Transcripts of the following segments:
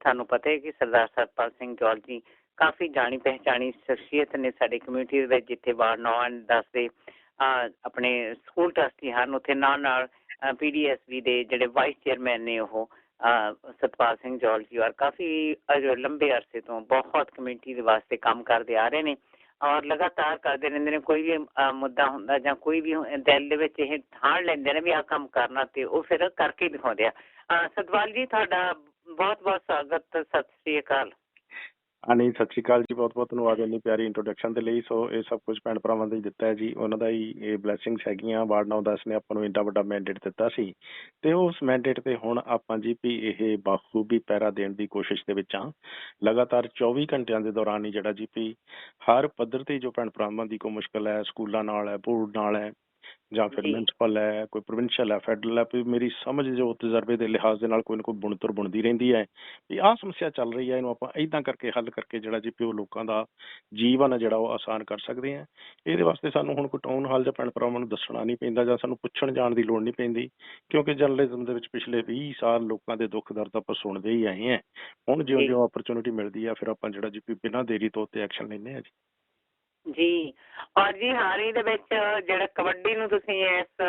ਤੁਹਾਨੂੰ ਪਤਾ ਹੈ ਕਿ ਸਰਦਾਰ ਸਤਪਾਲ ਸਿੰਘ ਜੌਲ ਜੀ ਕਾਫੀ ਜਾਣੀ ਪਹਿਚਾਣੀ ਸ਼ਖਸੀਅਤ ਨੇ ਸਾਡੀ ਕਮਿਊਨਿਟੀ ਦੇ ਜਿੱਥੇ ਵਾਰਡ 9 ਐਂਡ 10 ਦੇ ਆਪਣੇ ਸਕੂਲ ਟਰਸਟੀ ਹਨ, ਉੱਥੇ ਨਾਲ ਨਾਲ ਪੀਡੀਐਸਬੀ ਦੇ ਜਿਹੜੇ ਵਾਈਸ ਚੇਅਰਮੈਨ ਨੇ ਉਹ ਸਤਪਾਲ ਸਿੰਘ ਜੌਲ ਜੀ ਔਰ ਕਾਫੀ ਲੰਬੇ ਅਰਸੇ ਤੋਂ ਬਹੁਤ ਕਮਿਊਨਿਟੀ ਦੇ ਵਾਸਤੇ ਕੰਮ ਕਰਦੇ ਆ ਰਹੇ ਨੇ ਔਰ ਲਗਾਤਾਰ ਕਰਦੇ ਰਹਿੰਦੇ ਨੇ, ਕੋਈ ਵੀ ਮੁੱਦਾ ਹੁੰਦਾ ਜਾਂ ਕੋਈ ਵੀ ਦਿਲ ਦੇ ਵਿੱਚ ਇਹ ਠਾਣ ਲੈਂਦੇ ਨੇ ਵੀ ਆਹ ਕੰਮ ਕਰਨਾ ਤੇ ਉਹ ਫਿਰ ਕਰਕੇ ਹੀ ਦਿਖਾਉਂਦੇ ਆ। ਸਤਪਾਲ ਜੀ, ਤੁਹਾਡਾ ਬਹੁਤ ਬਹੁਤ ਸਵਾਗਤ, ਸਤਿ ਸ੍ਰੀ ਅਕਾਲ। ਹਾਂਜੀ ਸਤਿ ਸ਼੍ਰੀ ਅਕਾਲ ਜੀ ਬਹੁਤ ਬਹੁਤ ਧੰਨਵਾਦ ਇੰਨੀ ਪਿਆਰੀ ਇੰਟਰੋਡਕਸ਼ਨ ਦੇ ਲਈ। ਸੋ, ਇਹ ਸਭ ਕੁਝ ਭੈਣ ਭਰਾਵਾਂ ਦਾ ਹੀ ਦਿੱਤਾ ਹੈ ਜੀ। ਉਹਨਾਂ ਦਾ ਹੀ ਇਹ ਬਲੇਸਿੰਗਸ ਹੈਗੀਆਂ। ਵਾਰਡ 9 10 ਨੇ ਆਪਾਂ ਨੂੰ ਇੰਨਾ ਵੱਡਾ ਮੈਂਡੇਟ ਦਿੱਤਾ ਸੀ। ਤੇ ਉਸ ਮੈਂਡੇਟ ਤੇ ਹੁਣ ਆਪਾਂ ਜੀ ਵੀ ਇਹ ਬਾਖੂਬੀ ਪੈਰਾ ਦੇਣ ਦੀ ਕੋਸ਼ਿਸ਼ ਦੇ ਵਿੱਚ ਆ ਲਗਾਤਾਰ 24 ਘੰਟਿਆਂ ਦੇ ਦੌਰਾਨ ਹੀ ਜਿਹੜਾ ਜੀ ਵੀ ਹਰ ਪੱਧਰ ਤੇ ਜੋ ਭੈਣ ਭਰਾਵਾਂ ਦੀ ਕੋਈ ਮੁਸ਼ਕਲ ਹੈ, ਸਕੂਲਾਂ ਨਾਲ ਹੈ ਬੋਰਡ ਨਾਲ ਹੈ ਜਾਂ ਫਿਰ ਜੀ। ਮਿਊਨਿਸਪਲ ਹੈ ਕੋਈ ਪ੍ਰੋਵਿੰਸ਼ੀਅਲ ਹੈ ਫੈਡਰਲ ਹੈ ਵੀ ਮੇਰੀ ਸਮਝ ਜੋ ਤਜਰਬੇ ਦੇ ਲਿਹਾਜ਼ ਦੇ ਨਾਲ ਕੋਈ ਨਾ ਕੋਈ ਬੁਣਤਰ ਬੁਣਦੀ ਰਹਿੰਦੀ ਹੈ ਵੀ ਆਹ ਸਮੱਸਿਆ ਚੱਲ ਰਹੀ ਹੈ ਇਹਨੂੰ ਆਪਾਂ ਇਦਾਂ ਕਰਕੇ ਹੱਲ ਕਰਕੇ ਜਿਹੜਾ ਜੀ ਉਹ ਲੋਕਾਂ ਦਾ ਜੀਵਨ ਹੈ ਜਿਹੜਾ ਉਹ ਆਸਾਨ ਕਰ ਸਕਦੇ ਆ ਇਹਦੇ ਵਾਸਤੇ ਸਾਨੂੰ ਹੁਣ ਕੋਈ ਟਾਊਨ ਹਾਲ ਜਾਂ ਭੈਣ ਭਰਾਵਾਂ ਨੂੰ ਦੱਸਣਾ ਨਹੀਂ ਪੈਂਦਾ ਜਾਂ ਸਾਨੂੰ ਪੁੱਛਣ ਜਾਣ ਦੀ ਲੋੜ ਨਹੀਂ ਪੈਂਦੀ ਕਿਉਂਕਿ ਜਰਨਲਿਜ਼ਮ ਦੇ ਵਿੱਚ ਪਿਛਲੇ 20 ਸਾਲ ਲੋਕਾਂ ਦੇ ਦੁੱਖ ਦਰਦ ਆਪਾਂ ਸੁਣਦੇ ਹੀ ਆਏ ਹਾਂ ਹੁਣ ਜੀ। ਜਿਉਂ ਆਪਰਚੁਨਿਟੀ ਮਿਲਦੀ ਆ ਫਿਰ ਆਪਾਂ ਜਿਹੜਾ ਜੀ ਵੀ ਬਿਨਾਂ ਦੇਰੀ ਤੋਂ ਉੱਤੇ ਐਕਸ਼ਨ ਲੈਂਦੇ ਆ ਜੀ ਜੀ। ਔਰ ਜੀ ਹਾਲ ਹੀ ਦੇ ਵਿੱਚ ਜਿਹੜਾ ਕਬੱਡੀ ਨੂੰ ਤੁਸੀਂ ਇਸ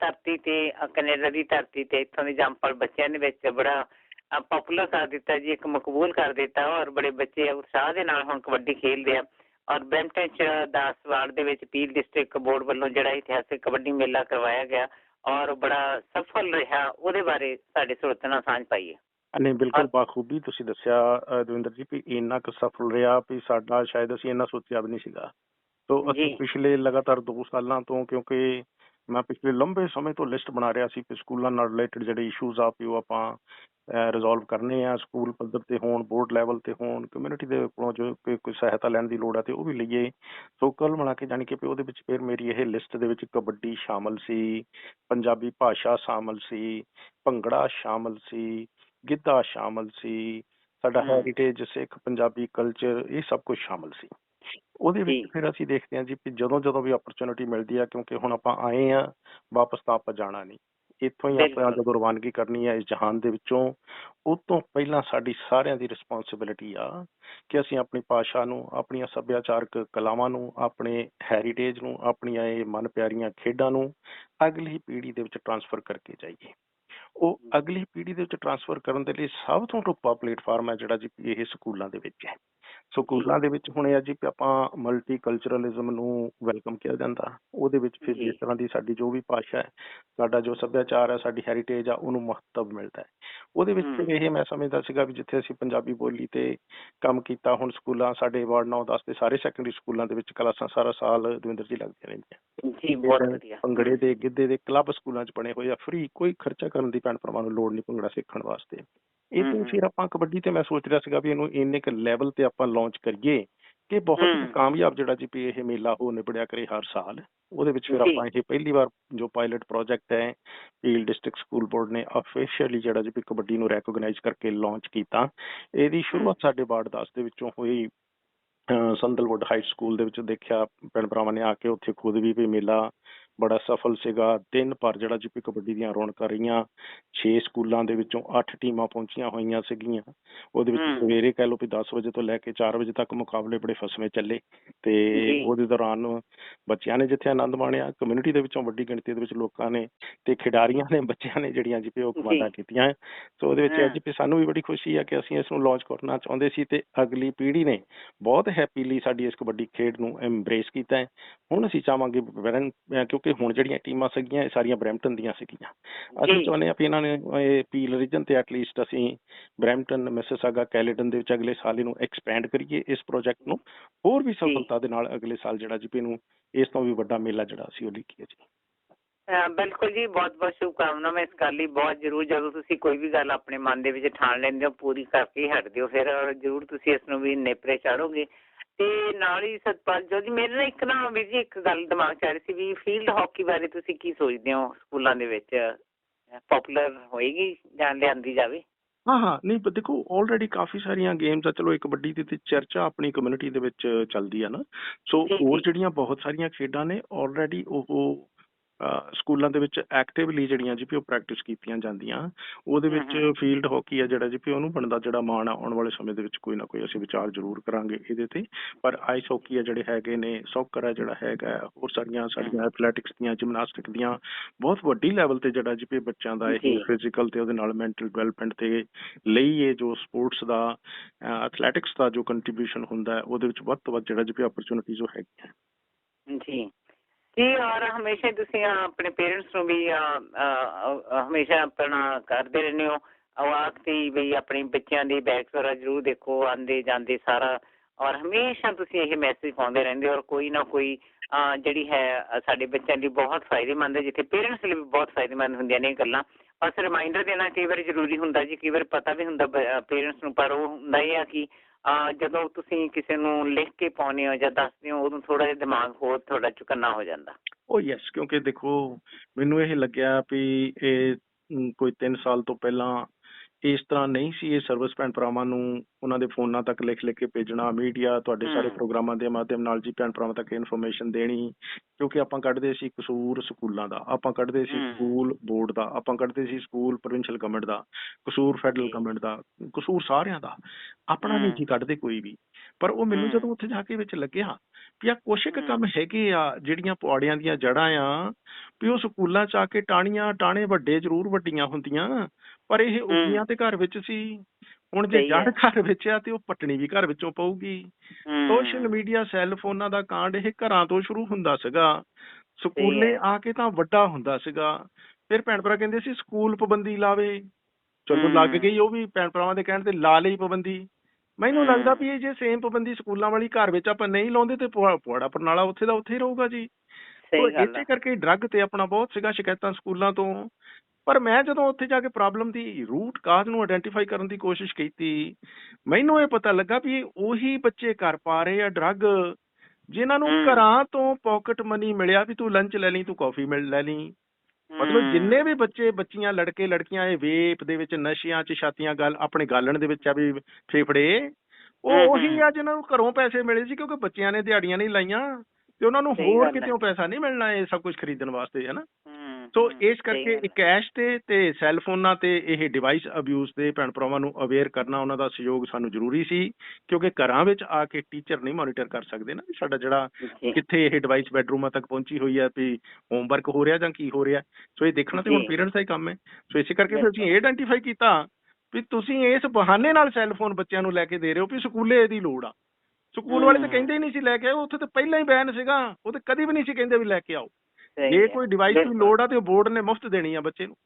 ਧਰਤੀ ਤੇ, ਕੈਨੇਡਾ ਦੀ ਧਰਤੀ ਤੇ ਇੱਥੋਂ ਦੇ ਜੰਪਲ ਬੱਚਿਆਂ ਦੇ ਵਿੱਚ ਬੜਾ ਪਪੂਲਰ ਕਰ ਦਿੱਤਾ ਜੀ, ਇੱਕ ਮਕਬੂਲ ਕਰ ਦਿੱਤਾ ਔਰ ਬੜੇ ਬੱਚੇ ਉਤਸ਼ਾਹ ਦੇ ਨਾਲ ਹੁਣ ਕਬੱਡੀ ਖੇਡਦੇ ਆ। ਔਰ ਬੈਂਪਟਨ ਚ 10 ਦੇ ਵਿੱਚ ਪੀਰ ਡਿਸਟ੍ਰਿਕਟ ਬੋਰਡ ਵੱਲੋਂ ਜਿਹੜਾ ਇਤਿਹਾਸਿਕ ਕਬੱਡੀ ਮੇਲਾ ਕਰਵਾਇਆ ਗਿਆ ਔਰ ਬੜਾ ਸਫਲ ਰਿਹਾ, ਉਹਦੇ ਬਾਰੇ ਸਾਡੇ ਸਰੋਤਿਆਂ ਨਾਲ ਸਾਂਝ ਪਾਈਏ। ਨਹੀਂ ਬਿਲਕੁਲ। ਬਾਖੂਬੀ ਤੁਸੀਂ ਦੱਸਿਆ ਦਵਿੰਦਰ ਜੀ ਵੀ ਇੰਨਾ ਕੁ ਸਫਲ ਰਿਹਾ ਵੀ ਸਾਡਾ ਸ਼ਾਇਦ ਅਸੀਂ ਇੰਨਾ ਸੋਚਿਆ ਵੀ ਨਹੀਂ ਸੀਗਾ ਤੋਂ ਅਸੀਂ। ਪਿਛਲੇ ਲਗਾਤਾਰ 2 ਸਾਲਾਂ ਤੋਂ ਕਿਉਂਕਿ ਮੈਂ ਪਿਛਲੇ ਲੰਬੇ ਸਮੇਂ ਤੋਂ ਲਿਸਟ ਬਣਾ ਰਿਹਾ ਸੀ ਕਿ ਸਕੂਲਾਂ ਨਾਲ ਰਿਲੇਟਡ ਜਿਹੜੇ ਇਸ਼ੂਜ਼ ਆ ਉਹ ਆਪਾਂ ਰਿਜ਼ੋਲਵ ਕਰਨੇ ਆ ਸਕੂਲ ਪੱਧਰ ਤੇ ਹੋਣ ਬੋਰਡ ਲੈਵਲ ਤੇ ਹੋਣ ਕਮਿਊਨਿਟੀ ਦੇ ਕੋਲੋਂ ਜੋ ਕੋਈ ਸਹਾਇਤਾ ਲੈਣ ਦੀ ਲੋੜ ਆ ਤੇ ਉਹ ਵੀ ਲਈਏ ਸੋ ਕੁੱਲ ਮਿਲਾ ਕੇ ਜਾਣੀ ਕਿ ਵੀ ਉਹਦੇ ਵਿੱਚ ਫਿਰ ਮੇਰੀ ਇਹ ਲਿਸਟ ਦੇ ਵਿੱਚ ਕਬੱਡੀ ਸ਼ਾਮਲ ਸੀ ਪੰਜਾਬੀ ਭਾਸ਼ਾ ਸ਼ਾਮਲ ਸੀ ਭੰਗੜਾ ਸ਼ਾਮਲ ਸੀ ਗਿੱਧਾ ਸ਼ਾਮਲ ਸੀ ਸਾਡਾ। ਹੈਰੀਟੇਜ ਸਿੱਖ ਪੰਜਾਬੀ ਕਲਚਰ ਇਹ ਸਭ ਕੁਝ ਸ਼ਾਮਲ ਸੀ ਉਹਦੇ ਵਿੱਚ। ਫਿਰ ਅਸੀਂ ਦੇਖਦੇ ਹਾਂ ਜੀ ਕਿ ਜਦੋਂ ਜਦੋਂ ਵੀ ਆਪਰਚੁਨਿਟੀ ਮਿਲਦੀ ਆ ਕਿਉਂਕਿ ਹੁਣ ਆਪਾਂ ਆਏ ਆ ਵਾਪਸ ਤਾਂ ਆਪਾਂ ਜਾਣਾ ਨਹੀਂ ਇੱਥੋਂ ਹੀ ਆਪਾਂ। ਜਦੋਂ ਰਵਾਨਗੀ ਕਰਨੀ ਹੈ ਇਸ ਜਹਾਨ ਦੇ ਵਿੱਚੋਂ ਉਹ ਤੋਂ ਪਹਿਲਾਂ ਸਾਡੀ ਸਾਰਿਆਂ ਦੀ ਰਿਸਪੌਂਸਿਬਿਲਿਟੀ ਆ ਕਿ ਅਸੀਂ ਆਪਣੀ ਭਾਸ਼ਾ ਨੂੰ ਆਪਣੀਆਂ ਸੱਭਿਆਚਾਰਕ ਕਲਾਵਾਂ ਨੂੰ ਆਪਣੇ ਹੈਰੀਟੇਜ ਨੂੰ ਆਪਣੀਆਂ ਇਹ ਮਨ ਪਿਆਰੀਆਂ ਖੇਡਾਂ ਨੂੰ ਅਗਲੀ ਪੀੜ੍ਹੀ ਦੇ ਵਿੱਚ ਟਰਾਂਸਫਰ ਕਰਕੇ ਜਾਈਏ ਉਹ ਅਗਲੀ ਪੀੜ੍ਹੀ ਦੇ ਵਿੱਚ ਟਰਾਂਸਫਰ ਕਰਨ ਦੇ ਲਈ ਸਭ ਤੋਂ ਟੁੱਪਾ ਪਲੇਟਫਾਰਮ ਹੈ ਜਿਹੜਾ ਜੀ ਇਹ ਸਕੂਲਾਂ ਦੇ ਵਿੱਚ ਹੈ। ਸਕੂਲਾਂ ਦੇ ਵਿੱਚ ਹੁਣ ਇਹ ਆ ਜੀ ਵੀ ਆਪਾਂ ਮਲਟੀ ਕਲਚਰਲਿਜ਼ਮ ਨੂੰ ਵੈਲਕਮ ਕੀਤਾ ਜਾਂਦਾ। ਉਹਦੇ ਵਿੱਚ ਫਿਰ। ਜਿਸ ਤਰ੍ਹਾਂ ਦੀ ਸਾਡੀ ਜੋ ਵੀ ਭਾਸ਼ਾ ਹੈ ਸਾਡਾ ਜੋ ਸੱਭਿਆਚਾਰ ਹੈ ਸਾਡੀ ਹੈਰੀਟੇਜ ਆ ਉਹਨੂੰ ਮਹੱਤਵ ਮਿਲਦਾ ਹੈ। ਉਹਦੇ ਵਿੱਚ ਇਹ ਮੈਂ ਸਮਝਦਾ ਸੀਗਾ ਵੀ ਜਿੱਥੇ ਅਸੀਂ ਪੰਜਾਬੀ ਬੋਲੀ ਤੇ ਕੰਮ ਕੀਤਾ ਹੁਣ ਸਕੂਲਾਂ ਸਾਡੇ ਵਾਰਡ 9 10 ਦੇ ਸਾਰੇ ਸੈਕੰਡਰੀ ਸਕੂਲਾਂ ਦੇ ਵਿੱਚ ਕਲਾਸਾਂ ਸਾਰਾ ਸਾਲ ਦਵਿੰਦਰ ਜੀ ਲੱਗਦੀਆਂ ਰਹਿੰਦੀਆਂ। ਜੀ ਬਹੁਤ ਵਧੀਆ। ਭੰਗੜੇ ਦੇ ਗਿੱਧੇ ਦੇ ਕਲੱਬ ਸਕੂਲਾਂ 'ਚ ਬਣੇ ਹੋਏ ਆ ਫ੍ਰੀ ਕੋਈ ਖਰਚਾ ਕਰਨ ਦੀ ਭੈਣ ਭਰਾਵਾਂ ਨੂੰ ਲੋੜ ਨਹੀਂ ਭੰਗੜਾ ਸਿੱਖਣ ਵਾਸਤੇ। ਇਹ ਤੋਂ। ਫਿਰ ਆਪਾਂ ਕਬੱਡੀ ਤੇ ਮੈਂ ਸੋਚ ਰਿਹਾ ਸੀਗਾ ਵੀ ਇਹਨੂੰ ਇੰਨੇ ਕੁ ਲੈਵਲ ਤੇ ਆਪਾਂ ਲਾਂਚ ਕਰੀਏ ਕਿ ਬਹੁਤ। ਕਾਮਯਾਬ ਜਿਹੜਾ ਜੀ ਵੀ ਇਹ ਮੇਲਾ ਹੋ ਨਿਬੜਿਆ ਕਰੇ ਹਰ ਸਾਲ ਉਹਦੇ ਵਿੱਚ ਫਿਰ। ਆਪਾਂ ਇਹ ਪਹਿਲੀ ਵਾਰ ਜੋ ਪਾਇਲਟ ਪ੍ਰੋਜੈਕਟ ਹੈ ਪੀਲ ਡਿਸਟ੍ਰਿਕਟ ਸਕੂਲ ਬੋਰਡ ਨੇ ਅਫੀਸ਼ੀਅਲੀ ਜਿਹੜਾ ਜੀ ਵੀ ਕਬੱਡੀ ਨੂੰ ਰੈਕੋਗਨਾਈਜ਼ ਕਰਕੇ ਲਾਂਚ ਕੀਤਾ ਇਹਦੀ ਸ਼ੁਰੂਆਤ ਸਾਡੇ ਵਾਰਡ 10 ਦੇ ਵਿੱਚੋਂ ਹੋਈ ਸੰਦਲਵੁੱਡ ਹਾਈ ਸਕੂਲ ਦੇ ਵਿੱਚ ਦੇਖਿਆ ਭੈਣ ਭਰਾਵਾਂ ਨੇ ਆ ਕੇ ਉੱਥੇ ਖੁਦ ਵੀ ਵੀ ਮੇਲਾ ਬੜਾ ਸਫਲ ਸੀਗਾ ਦਿਨ ਭਰ ਜਿਹੜਾ ਜੀ ਵੀ ਕਬੱਡੀ ਦੀਆਂ ਰੌਣਕਾਂ ਰਹੀਆਂ 6 ਸਕੂਲਾਂ ਦੇ ਵਿੱਚੋਂ 8 ਟੀਮਾਂ ਪਹੁੰਚੀਆਂ ਹੋਈਆਂ ਸੀਗੀਆਂ ਉਹਦੇ ਵਿੱਚ। ਸਵੇਰੇ ਕਹਿ ਲਓ ਵੀ 10 ਵਜੇ ਤੋਂ ਲੈ ਕੇ 4 ਵਜੇ ਤੱਕ ਮੁਕਾਬਲੇ ਬੜੇ ਫਸਵੇਂ ਚੱਲੇ ਤੇ। ਉਹਦੇ ਦੌਰਾਨ ਬੱਚਿਆਂ ਨੇ ਜਿੱਥੇ ਆਨੰਦ ਮਾਣਿਆ ਕਮਿਊਨਿਟੀ ਦੇ ਵਿੱਚੋਂ ਵੱਡੀ ਗਿਣਤੀ ਦੇ ਵਿੱਚ ਲੋਕਾਂ ਨੇ ਤੇ ਖਿਡਾਰੀਆਂ ਨੇ ਬੱਚਿਆਂ ਨੇ ਜਿਹੜੀਆਂ ਜੀ ਵੀ ਉਹ ਕਮਾਂਡਾਂ। ਕੀਤੀਆਂ ਸੋ ਉਹਦੇ ਵਿੱਚ। ਅੱਜ ਵੀ ਸਾਨੂੰ ਵੀ ਬੜੀ ਖੁਸ਼ੀ ਆ ਕਿ ਅਸੀਂ ਇਸ ਨੂੰ ਲਾਂਚ ਕਰਨਾ ਚਾਹੁੰਦੇ ਸੀ ਤੇ ਅਗਲੀ ਪੀੜ੍ਹੀ ਨੇ ਬਹੁਤ ਹੈਪੀਲੀ ਸਾਡੀ ਇਸ ਕਬੱਡੀ ਖੇਡ ਨੂੰ ਐਮਬ੍ਰੇਸ ਕੀਤਾ ਹੈ ਹੁਣ ਅਸੀਂ ਚਾਹਾਂਗੇ ਬਰਨ- ਕਿਉਂਕਿ ਹੁਣ ਜਿਹੜੀਆਂ ਟੀਮਾਂ ਸੀਗੀਆਂ ਇਹ ਸਾਰੀਆਂ ਬਰੈਂਪਟਨ ਦੀਆਂ ਸੀਗੀਆਂ। ਅਸੀਂ। ਚਾਹੁੰਦੇ ਹਾਂ ਵੀ ਇਹਨਾਂ ਨੇ ਇਹ ਪੀਲ ਰੀਜਨ ਤੇ ਐਟਲੀਸਟ ਅਸੀਂ ਬਰੈਂਪਟਨ ਮਿਸਿਸਾਗਾ ਕੈਲੇਡਨ ਦੇ ਵਿੱਚ ਅਗਲੇ ਸਾਲ ਇਹਨੂੰ ਐਕਸਪੈਂਡ ਕਰੀਏ ਇਸ ਪ੍ਰੋਜੈਕਟ ਨੂੰ। ਹੋਰ ਵੀ ਸਫਲਤਾ ਦੇ ਨਾਲ ਅਗਲੇ ਸਾਲ ਜਿਹੜਾ ਜੀ ਇਹਨੂੰ ਇਸ ਤੋਂ ਵੀ ਵੱਡਾ ਮੇਲਾ ਜਿਹੜਾ ਅਸੀਂ ਉਹ ਲਿਖੀਏ ਜੀ। ਬਿਲਕੁਲ ਜੀ ਬਹੁਤ ਬਹੁਤ ਸ਼ੁਭਕਾਮਨਾਵਾਂ ਇਸ ਗੱਲ ਲਈ। ਬਹੁਤ ਜ਼ਰੂਰ ਜਦੋਂ ਤੁਸੀਂ ਕੋਈ ਵੀ ਗੱਲ ਆਪਣੇ ਮਨ ਦੇ ਵਿੱਚ ਠਾਣ ਲੈਂਦੇ ਹੋ ਪੂਰੀ ਕਰਕੇ ਹਟਦੇ ਹੋ। ਫਿਰ ਜ਼ਰੂਰ ਤੁਸੀਂ ਇਸ ਨੂੰ ਵੀ ਨੇਪਰੇ ਚਾੜੋਗੇ। ਤੇ ਨਾਲ ਹੀ ਸਤਪਾਲ ਜੋ ਮੇਰੇ ਨਾਲ ਇੱਕ ਨਾ ਵੀਰ ਜੀ ਇੱਕ ਗੱਲ ਦਿਮਾਗ 'ਚ ਆ ਰਹੀ ਸੀ ਵੀ ਫੀਲਡ ਹਾਕੀ ਬਾਰੇ ਤੁਸੀਂ ਕੀ ਸੋਚਦੇ ਹੋ ਸਕੂਲਾਂ ਦੇ ਵਿੱਚ? ਪਪੂਲਰ ਹੋਏਗੀ ਜਾਂ ਲਿਆਂਦੀ ਜਾਵੇ? ਹਾਂ ਹਾਂ ਨਹੀਂ ਪਰ ਦੇਖੋ ਆਲਰੇਡੀ ਕਾਫੀ ਸਾਰੀਆਂ ਗੇਮਸ ਆ ਚਲੋ ਇੱਕ ਦੀ ਤੇ ਚਰਚਾ ਆਪਣੀ ਕਮਿਊਨਿਟੀ ਦੇ ਵਿੱਚ ਚੱਲਦੀ ਆ ਨਾ। ਸੋ ਹੋਰ। ਜਿਹੜੀਆਂ ਬਹੁਤ ਸਾਰੀਆਂ ਖੇਡਾਂ ਨੇ ਆਲਰੇਡੀ ਉਹ ਸਕੂਲਾਂ ਦੇ ਵਿੱਚ ਐਕਟਿਵਲੀ ਜਿਹੜੀਆਂ ਜੀ ਪੀ ਉਹ ਪ੍ਰੈਕਟਿਸ ਕੀਤੀਆਂ ਜਾਂਦੀਆਂ ਉਹਦੇ ਵਿੱਚ। ਫੀਲਡ ਹਾਕੀ ਆ ਜਿਹੜਾ ਜੀ ਪੀ ਉਹਨੂੰ ਬਣਦਾ ਜਿਹੜਾ ਮਾਣ ਆਉਣ ਵਾਲੇ ਸਮੇਂ ਦੇ ਵਿੱਚ ਕੋਈ ਨਾ ਕੋਈ ਅਸੀਂ ਵਿਚਾਰ ਜ਼ਰੂਰ ਕਰਾਂਗੇ ਇਹਦੇ ਤੇ ਪਰ ਆਈਸ ਹਾਕੀ ਆ ਜਿਹੜੇ ਹੈਗੇ ਨੇ ਸੌਕਰ ਆ ਜਿਹੜਾ ਹੈਗਾ ਹੋਰ ਸਾਰੀਆਂ ਸਾਡੀਆਂ ਐਥਲੈਟਿਕਸ ਦੀਆਂ ਜਿਮਨਾਸਟਿਕ ਦੀਆਂ ਬਹੁਤ ਵੱਡੀ ਲੈਵਲ ਤੇ ਜਿਹੜਾ ਜੀ ਪੀ ਬੱਚਿਆਂ ਦਾ ਇਹ। ਫਿਜ਼ੀਕਲ ਤੇ ਉਹਦੇ ਨਾਲ ਮੈਂਟਲ ਡਿਵੈਲਪਮੈਂਟ ਤੇ ਲਈ ਇਹ ਜੋ ਸਪੋਰਟਸ ਦਾ ਐਥਲੈਟਿਕਸ ਦਾ ਜੋ ਕੰਟਰੀਬਿਊਸ਼ਨ ਹੁੰਦਾ ਹੈ ਉਹਦੇ ਵਿੱਚ ਵੱਧ ਤੋਂ ਵੱਧ ਜਿਹੜਾ ਜੀ ਪੀ ਓਪਰਚੁਨਿਟੀਜ਼ ਉਹ ਹੈਗੀਆਂ ਜੀ ਜੀ, ਔਰ ਹਮੇਸ਼ਾ ਤੁਸੀਂ ਆਪਣੇ ਪੇਰੈਂਟਸ ਨੂੰ ਵੀ ਹਮੇਸ਼ਾ ਆਪਣਾ ਕਰਦੇ ਰਹਿੰਦੇ ਹੋ। ਆਵਾਕ ਤੇ ਵੀ ਆਪਣੇ ਬੱਚਿਆਂ ਦੀ ਬੈਗ ਵਗੈਰਾ ਜ਼ਰੂਰ ਦੇਖੋ ਆਂਦੇ ਜਾਂਦੇ ਸਾਰਾ। ਔਰ ਹਮੇਸ਼ਾ ਤੁਸੀਂ ਇਹ ਮੈਸੇਜ ਪਾਉਂਦੇ ਰਹਿੰਦੇ ਔਰ ਕੋਈ ਨਾ ਕੋਈ ਜਿਹੜੀ ਹੈ, ਸਾਡੇ ਬੱਚਿਆਂ ਲਈ ਬਹੁਤ ਫਾਇਦੇਮੰਦ ਹੈ, ਜਿੱਥੇ ਪੇਰੈਂਟਸ ਲਈ ਵੀ ਬਹੁਤ ਫਾਇਦੇਮੰਦ ਹੁੰਦੀਆਂ ਨੇ ਇਹ ਗੱਲਾਂ। ਬਸ ਰਿਮਾਈਂਡਰ ਦੇਣਾ ਕਈ ਵਾਰ ਜ਼ਰੂਰੀ ਹੁੰਦਾ ਜੀ, ਕਈ ਵਾਰ ਪਤਾ ਵੀ ਹੁੰਦਾ ਪੇਰੈਂਟਸ ਨੂੰ, ਪਰ ਉਹ ਹੁੰਦਾ ਇਹ ਆ ਕਿ ਜਦੋਂ ਤੁਸੀਂ ਕਿਸੇ ਨੂੰ ਲਿਖ ਕੇ ਪਾਉਂਦੇ ਹੋ ਜਾਂ ਦੱਸਦੇ ਹੋ, ਉਦੋਂ ਥੋੜਾ ਜਿਹਾ ਦਿਮਾਗ ਹੋਰ ਤੁਹਾਡਾ ਚੁਕੰਨਾ ਹੋ ਜਾਂਦਾ। ਉਹ ਯੈਸ ਕਿਉਂਕਿ ਦੇਖੋ, ਮੈਨੂੰ ਇਹ ਲੱਗਿਆ ਵੀ ਇਹ ਕੋਈ 3 ਸਾਲ ਤੋਂ ਪਹਿਲਾਂ ਇਸ ਤਰ੍ਹਾਂ ਨਹੀਂ ਸੀ ਇਹ ਸਰਵਿਸ ਭੈਣ ਭਰਾਵਾਂ ਨੂੰ ਉਹਨਾਂ ਦੇ ਫੋਨਾਂ ਤੱਕ ਲਿਖ ਲਿਖ ਕੇ ਭੇਜਣਾ ਮੀਡੀਆ ਤੁਹਾਡੇ ਸਾਰੇ। ਪ੍ਰੋਗਰਾਮਾਂ ਦੇ ਮਾਧਿਅਮ ਨਾਲ ਜੀ ਭੈਣ ਭਰਾਵਾਂ ਤੱਕ ਇਨਫੋਰਮੇਸ਼ਨ ਦੇਣੀ ਕਿਉਂਕਿ ਆਪਾਂ ਕੱਢਦੇ ਸੀ ਕਸੂਰ ਸਕੂਲਾਂ ਦਾ ਆਪਾਂ ਕੱਢਦੇ ਸੀ। ਸਕੂਲ ਬੋਰਡ ਦਾ ਆਪਾਂ ਕੱਢਦੇ ਸੀ ਸਕੂਲ ਪ੍ਰੋਵਿੰਸ਼ੀਅਲ ਗਵਰਨਮੈਂਟ ਦਾ ਕਸੂਰ ਫੈਡਰਲ ਜੀ। ਗਵਰਨਮੈਂਟ ਦਾ ਕਸੂਰ ਸਾਰਿਆਂ ਦਾ ਆਪਣਾ ਨਹੀਂ। ਸੀ ਕੱਢਦੇ ਕੋਈ ਵੀ ਪਰ ਉਹ ਮੈਨੂੰ। ਜਦੋਂ ਉੱਥੇ ਜਾ ਕੇ ਵਿੱਚ ਲੱਗਿਆ ਆ ਕੁਛ ਕੁ। ਕੰਮ ਹੈਗੇ ਆ ਜਿਹੜੀਆਂ ਪੌੜੀਆਂ ਦੀਆਂ ਜੜ੍ਹਾਂ ਆ ਵੀ ਉਹ ਸਕੂਲਾਂ ਚ ਆ ਕੇ ਟਾਣੀਆਂ ਟਾਣੇ ਵੱਡੇ ਜ਼ਰੂਰ ਵੱਡੀਆਂ ਹੁੰਦੀਆਂ ਪਰ ਇਹ ਉੱਗੀਆਂ ਤੇ ਘਰ ਵਿੱਚ ਸੀ ਹੁਣ ਜੇ। ਜੜ ਘਰ ਵਿੱਚ ਆ ਤੇ ਉਹ ਪਟਣੀ ਵੀ ਘਰ ਵਿੱਚੋਂ ਪਊਗੀ। ਸੋਸ਼ਲ ਮੀਡੀਆ ਸੈੱਲ ਫੋਨਾਂ ਦਾ ਕਾਂਡ ਇਹ ਘਰਾਂ ਤੋਂ ਸ਼ੁਰੂ ਹੁੰਦਾ ਸੀਗਾ ਸਕੂਲੇ। ਆ ਕੇ ਤਾਂ ਵੱਡਾ ਹੁੰਦਾ ਸੀਗਾ ਫਿਰ ਭੈਣ ਭਰਾ ਕਹਿੰਦੇ ਸੀ ਸਕੂਲ ਪਾਬੰਦੀ ਲਾਵੇ ਚਲੋ। ਲੱਗ ਗਈ ਉਹ ਵੀ ਭੈਣ ਭਰਾਵਾਂ ਦੇ ਕਹਿਣ ਤੇ ਲਾ ਲਈ ਪਾਬੰਦੀ ਮੈਨੂੰ। ਲੱਗਦਾ ਵੀ ਇਹ ਜੇ ਸੇਮ ਪਾਬੰਦੀ ਸਕੂਲਾਂ ਵਾਲੀ ਘਰ ਵਿੱਚ ਆਪਾਂ ਨਹੀਂ ਲਾਉਂਦੇ ਤੇ ਪੁਆ- ਪੁਆੜਾ ਪਰਨਾਲਾ ਉੱਥੇ ਦਾ ਉੱਥੇ ਹੀ ਰਹੂਗਾ ਜੀ ਸਹੀ ਗੱਲ ਇਸੇ ਕਰਕੇ ਡਰੱਗ ਤੇ ਆਪਣਾ ਬਹੁਤ ਸੀਗਾ ਸ਼ਿਕਾਇਤਾਂ ਸਕੂਲਾਂ ਤੋਂ ਪਰ ਮੈਂ ਜਦੋਂ ਉੱਥੇ ਜਾ ਕੇ ਪ੍ਰੋਬਲਮ ਦੀ ਰੂਟ ਕਾਜ਼ ਨੂੰ ਆਇਡੈਂਟੀਫਾਈ ਕਰਨ ਦੀ ਕੋਸ਼ਿਸ਼ ਕੀਤੀ ਮੈਨੂੰ ਇਹ ਪਤਾ ਲੱਗਾ ਵੀ ਉਹੀ ਬੱਚੇ ਕਰ ਪਾ ਰਹੇ ਆ ਡਰੱਗ ਜਿਨ੍ਹਾਂ ਨੂੰ। ਘਰਾਂ ਤੋਂ ਪਾਕਟ ਮਨੀ ਮਿਲਿਆ ਵੀ ਤੂੰ ਲੰਚ ਲੈ ਲਈ ਤੂੰ ਕਾਫੀ ਮਿਲ ਲੈ ਲਈ ਮਤਲਬ। ਜਿੰਨੇ ਵੀ ਬੱਚੇ ਬੱਚੀਆਂ ਲੜਕੇ ਲੜਕੀਆਂ ਇਹ ਵੇਪ ਦੇ ਵਿੱਚ ਨਸ਼ਿਆਂ 'ਚ ਛਾਤੀਆਂ ਗੱਲ ਆਪਣੇ ਗਾਲਣ ਦੇ ਵਿੱਚ ਆ ਵੀ ਫੇਫੜੇ ਉਹ ਉਹੀ। ਆ ਜਿਨ੍ਹਾਂ ਨੂੰ ਘਰੋਂ ਪੈਸੇ ਮਿਲੇ ਸੀ ਕਿਉਂਕਿ ਬੱਚਿਆਂ ਨੇ ਦਿਹਾੜੀਆਂ ਨਹੀਂ ਲਾਈਆਂ ਤੇ ਉਹਨਾਂ ਨੂੰ ਹੋਰ। ਕਿਤੇੋਂ ਪੈਸਾ ਨਹੀਂ ਮਿਲਣਾ ਇਹ ਸਭ ਕੁਝ ਖਰੀਦਣ ਵਾਸਤੇ ਹੈ ਨਾ? ਸੋ ਇਸ ਕਰਕੇ ਕੈਸ਼ ਤੇ ਤੇ ਸੈੱਲ ਫੋਨਾਂ ਤੇ ਇਹ ਡਿਵਾਈਸ ਅਬਿਊਜ਼ ਦੇ ਭੈਣ ਭਰਾਵਾਂ ਨੂੰ ਅਵੇਅਰ ਕਰਨਾ ਉਹਨਾਂ ਦਾ ਸਹਿਯੋਗ ਸਾਨੂੰ ਜ਼ਰੂਰੀ ਸੀ ਕਿਉਂਕਿ ਘਰਾਂ ਵਿੱਚ ਆ ਕੇ ਟੀਚਰ ਨਹੀਂ ਮੋਨੀਟਰ ਕਰ ਸਕਦੇ ਨਾ ਸਾਡਾ ਜਿਹੜਾ ਕਿੱਥੇ ਇਹ ਡਿਵਾਈਸ ਬੈਡਰੂਮਾਂ ਤੱਕ ਪਹੁੰਚੀ ਹੋਈ ਹੈ ਵੀ ਹੋਮਵਰਕ ਹੋ ਰਿਹਾ ਜਾਂ ਕੀ ਹੋ ਰਿਹਾ। ਸੋ ਇਹ ਦੇਖਣਾ ਤੇ ਹੁਣ। ਪੇਰੈਂਟਸ ਦਾ ਹੀ ਕੰਮ ਹੈ। ਸੋ ਇਸੇ ਕਰਕੇ ਫਿਰ ਅਸੀਂ ਇਹ ਆਇਡੈਂਟੀਫਾਈ ਕੀਤਾ ਵੀ ਤੁਸੀਂ ਇਸ ਬਹਾਨੇ ਨਾਲ ਸੈੱਲ ਫੋਨ ਬੱਚਿਆਂ ਨੂੰ ਲੈ ਕੇ ਦੇ ਰਹੇ ਹੋ ਵੀ ਸਕੂਲੇ ਇਹਦੀ ਲੋੜ ਆ। ਸਕੂਲ ਵਾਲੇ ਤਾਂ। ਕਹਿੰਦੇ ਹੀ ਨਹੀਂ ਸੀ ਲੈ ਕੇ ਆਓ ਉੱਥੇ ਤਾਂ ਪਹਿਲਾਂ ਹੀ ਬੈਨ ਸੀਗਾ ਉਹ ਤਾਂ ਕਦੀ ਵੀ ਨਹੀਂ ਸੀ ਕਹਿੰਦੇ ਵੀ ਲੈ ਕੇ ਆਓ ਜੇ। ਕੋਈ ਡਿਵਾਈਸ ਦੀ। ਲੋੜ ਆ ਤੇ ਉਹ ਬੋਰਡ ਨੇ ਮੁਫਤ ਦੇਣੀ ਆ ਬੱਚੇ ਨੂੰ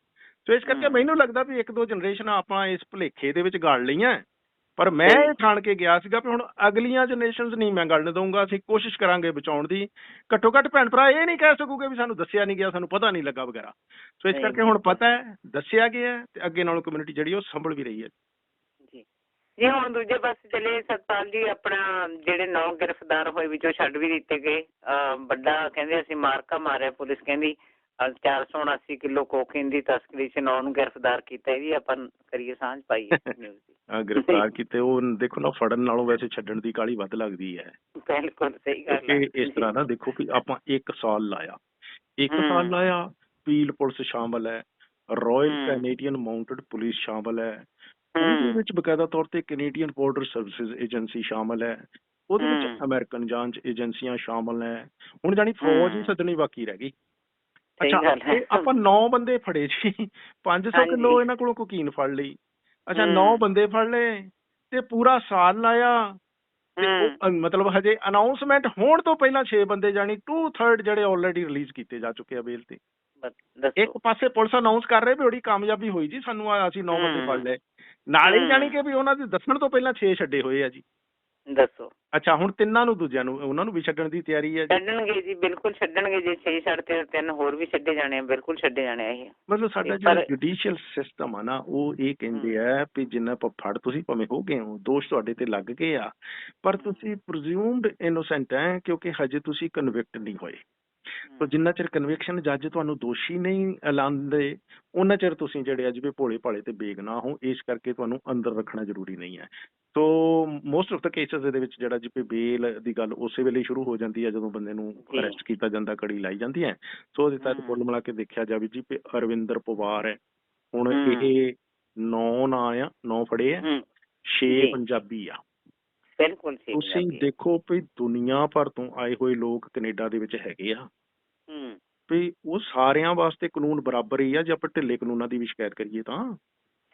ਸੋ ਇਸ ਕਰਕੇ। ਮੈਨੂੰ ਲੱਗਦਾ ਵੀ ਇੱਕ ਦੋ ਜਨਰੇਸ਼ਨਾਂ ਆਪਾਂ ਇਸ ਭੁਲੇਖੇ ਦੇ ਵਿੱਚ ਗਾਲ ਲਈਆਂ ਪਰ ਮੈਂ। ਇਹ ਠਾਣ ਕੇ ਗਿਆ ਸੀਗਾ ਵੀ ਹੁਣ ਅਗਲੀਆਂ ਜਨਰੇਸ਼ਨਸ ਨਹੀਂ ਮੈਂ ਗਲਣ ਦਊਂਗਾ ਅਸੀਂ ਕੋਸ਼ਿਸ਼ ਕਰਾਂਗੇ ਬਚਾਉਣ ਦੀ ਘੱਟੋ ਘੱਟ ਭੈਣ ਭਰਾ ਇਹ ਨਹੀਂ ਕਹਿ ਸਕੂਗੇ ਵੀ ਸਾਨੂੰ ਦੱਸਿਆ ਨਹੀਂ ਗਿਆ ਸਾਨੂੰ ਪਤਾ ਨਹੀਂ ਲੱਗਾ ਵਗੈਰਾ ਸੋ ਇਸ ਕਰਕੇ ਹੁਣ ਪਤਾ ਹੈ ਦੱਸਿਆ ਗਿਆ ਤੇ ਅੱਗੇ ਨਾਲੋਂ ਕਮਿਊਨਿਟੀ ਜਿਹੜੀ ਉਹ ਸੰਭਲ ਵੀ ਰਹੀ ਹੈ ਜੀ ਹੁਣ ਦੂਜੇ ਪਾਸੇ ਚਲੇ ਸਤਪਾਲ ਜੀ ਆਪਣਾ ਜਿਹੜੇ ਨੌ ਗ੍ਰਿਫਤਾਰ ਹੋਏ ਵਿੱਚੋਂ ਛੱਡ ਵੀ ਦਿੱਤੇ ਗਏ ਵੱਡਾ ਕਹਿੰਦੇ ਅਸੀਂ ਮਾਰਕਾ ਮਾਰਿਆ ਪੁਲਿਸ ਕਹਿੰਦੀ ਅਹ 479 ਕਿਲੋ ਕੋਕੇਨ ਦੀ ਤਸਕਰੀ 'ਚ ਨੌ ਨੂੰ ਗ੍ਰਿਫਤਾਰ ਕੀਤਾ ਇਹ ਵੀ ਆਪਾਂ ਕਰੀਏ ਸਾਂਝ ਪਾਈਏ ਨਿਊਜ਼ ਗ੍ਰਿਫਤਾਰ ਕੀਤੇ ਉਹ ਦੇਖੋ ਨਾ ਫੜਨ ਨਾਲੋਂ ਵੈਸੇ ਛੱਡਣ ਦੀ ਕਾਲੀ ਵੱਧ ਲੱਗਦੀ ਹੈ। ਬਿਲਕੁਲ ਸਹੀ ਗੱਲ ਹੈ। ਇਸ ਤਰ੍ਹਾਂ ਨਾ ਦੇਖੋ ਕਿ ਆਪਾਂ 1 ਸਾਲ ਲਾਇਆ। 1 ਹਮ। ਸਾਲ ਲਾਇਆ ਪੀਲ ਪੁਲਿਸ ਸ਼ਾਮਲ ਹੈ ਰਾਇਲ। ਕੈਨੇਡੀਅਨ ਮਾਊਂਟਡ ਪੁਲਿਸ ਸ਼ਾਮਲ ਹੈ। ਉਹਦੇ ਵਿੱਚ ਬਕਾਇਦਾ ਤੌਰ ਤੇ ਕੈਨੇਡੀਅਨ ਬਾਰਡਰ ਸਰਵਿਸਿਜ਼ ਏਜੰਸੀ ਸ਼ਾਮਲ ਹੈ। ਉਹਦੇ ਵਿੱਚ। ਅਮਰੀਕਨ ਜਾਂਚ ਏਜੰਸੀਆਂ ਸ਼ਾਮਲ ਹੈ ਹੁਣ ਜਾਨੀ ਫੌਜ ਹੀ। ਸੱਦਣੀ ਬਾਕੀ ਰਹਿ ਗਈ। ਅੱਛਾ ਆਪਾਂ 9 ਬੰਦੇ ਫੜੇ ਜੀ। 500 ਹਾਂਜੀ। ਕਿਲੋ ਇਹਨਾਂ ਕੋਲੋਂ ਕੋਕੀਨ ਫੜ ਲਈ। ਅੱਛਾ ਹਮ। 9 ਬੰਦੇ ਫੜ ਲਏ ਤੇ ਪੂਰਾ ਸਾਲ ਲਾਇਆ। ਮਤਲਬ ਹਜੇ ਅਨਾਉਂਸਮੈਂਟ ਹੋਣ ਤੋਂ ਪਹਿਲਾਂ 6 ਬੰਦੇ ਜਾਨੀ 2/3 ਜਿਹੜੇ ਆਲਰੇਡੀ ਰਿਲੀਜ਼ ਕੀਤੇ ਜਾ ਚੁੱਕੇ ਆ ਬੇਲ ਤੇ। ਇੱਕ ਪਾਸੇ ਪੁਲਿਸ ਅਨਾਉਂਸ ਕਰ ਰਹੇ ਵੀ ਬੜੀ ਕਾਮਯਾਬੀ ਹੋਈ ਜੀ ਸਾਨੂੰ ਆ ਅਸੀਂ 9 ਬੰਦੇ ਫੜ। ਲਏ। ਨਾਲੇ ਹੀ। ਜਾਣੀ ਕਿ ਵੀ ਉਹਨਾਂ ਦੇ ਦੱਸਣ ਤੋਂ ਪਹਿਲਾਂ 6 ਛੱਡੇ ਹੋਏ ਆ ਜੀ। ਦੱਸੋ। ਅੱਛਾ ਹੁਣ ਤਿੰਨਾਂ ਨੂੰ ਦੂਜਿਆਂ ਨੂੰ ਉਹਨਾਂ ਨੂੰ ਵੀ ਛੱਡਣ ਦੀ ਤਿਆਰੀ ਹੈ ਜੀ। ਛੱਡਣਗੇ ਜੀ ਬਿਲਕੁਲ ਛੱਡਣਗੇ ਜੇ 6 ਛੱਡ ਤੇ ਤਿੰਨ ਹੋਰ ਵੀ ਛੱਡੇ ਜਾਣੇ ਆ ਬਿਲਕੁਲ ਛੱਡੇ ਜਾਣੇ ਆ ਇਹ। ਮਤਲਬ ਸਾਡਾ ਜਿਹੜਾ ਜੁਡੀਸ਼ੀਅਲ ਸਿਸਟਮ ਆ ਨਾ ਉਹ ਇਹ ਕਹਿੰਦੇ ਆ ਵੀ ਜਿੰਨਾ ਫੜ ਤੁਸੀਂ ਭਾਵੇਂ ਹੋ ਗਏ ਹੋ ਦੋਸ਼ ਤੁਹਾਡੇ ਤੇ ਲੱਗ ਗਏ ਆ ਪਰ ਤੁਸੀਂ ਪ੍ਰਜ਼ਿਊਮਡ ਇਨੋਸੈਂਟ ਹੈ ਕਿਉਂਕਿ ਹਜੇ ਤੁਸੀਂ ਕਨਵਿਕਟ ਨਹੀਂ ਹੋਏ। ਤੋ ਜਿੰਨਾ ਚਿਰ ਕਨਵਿਕਸ਼ਨ ਜੱਜ ਤੁਹਾਨੂੰ ਦੋਸ਼ੀ ਨਹੀਂ ਐਲਾਨਦੇ ਉਹਨਾਂ ਚਿਰ ਤੁਸੀਂ ਜਿਹੜੇ ਅੱਜ ਵੀ ਭੋਲੇ ਭਾਲੇ ਤੇ ਬੇਗਨਾਹ ਹੋ ਇਸ ਕਰਕੇ ਤੁਹਾਨੂੰ ਅੰਦਰ ਰੱਖਣਾ ਜ਼ਰੂਰੀ ਨਹੀਂ ਹੈ so most of the cases ਦੇ ਵਿੱਚ ਜਿਹੜਾ ਜੀ ਪੇ ਬੇਲ ਦੀ ਗੱਲ ਉਸੇ ਵੇਲੇ ਸ਼ੁਰੂ ਹੋ ਜਾਂਦੀ ਹੈ ਜਦੋਂ ਬੰਦੇ ਨੂੰ। ਅਰੈਸਟ ਕੀਤਾ ਜਾਂਦਾ ਕੜੀ ਲਾਈ ਜਾਂਦੀ ਹੈ ਸੋ ਉਹਦੇ ਹਮ। ਕੁੱਲ ਮਿਲਾ ਕੇ ਦੇਖਿਆ ਜਾਵੇ ਜੀ ਪੇ ਅਰਵਿੰਦਰ ਪਵਾਰ ਹੈ ਹੁਣ। ਇਹ ਨੌ ਨਾਂ ਆ ਨੌ ਫੜੇ ਆ ਹੂੰ 6 ਜੀ। ਪੰਜਾਬੀ ਆ ਬਿਲਕੁਲ ਸਹੀ ਤੁਸੀਂ। ਦੇਖੋ ਵੀ ਦੁਨੀਆ ਭਰ ਤੋਂ ਆਏ ਹੋਏ ਲੋਕ ਕੈਨੇਡਾ ਦੇ ਵਿੱਚ ਹੈਗੇ ਆ ਹੂੰ ਵੀ ਉਹ ਸਾਰਿਆਂ ਵਾਸਤੇ ਕਾਨੂੰਨ ਬਰਾਬਰ ਹੀ ਆ ਜੇ ਆਪਾਂ ਢਿੱਲੇ ਕਾਨੂੰਨਾਂ ਦੀ ਵੀ ਸ਼ਿਕਾਇਤ ਕਰੀਏ ਤਾਂ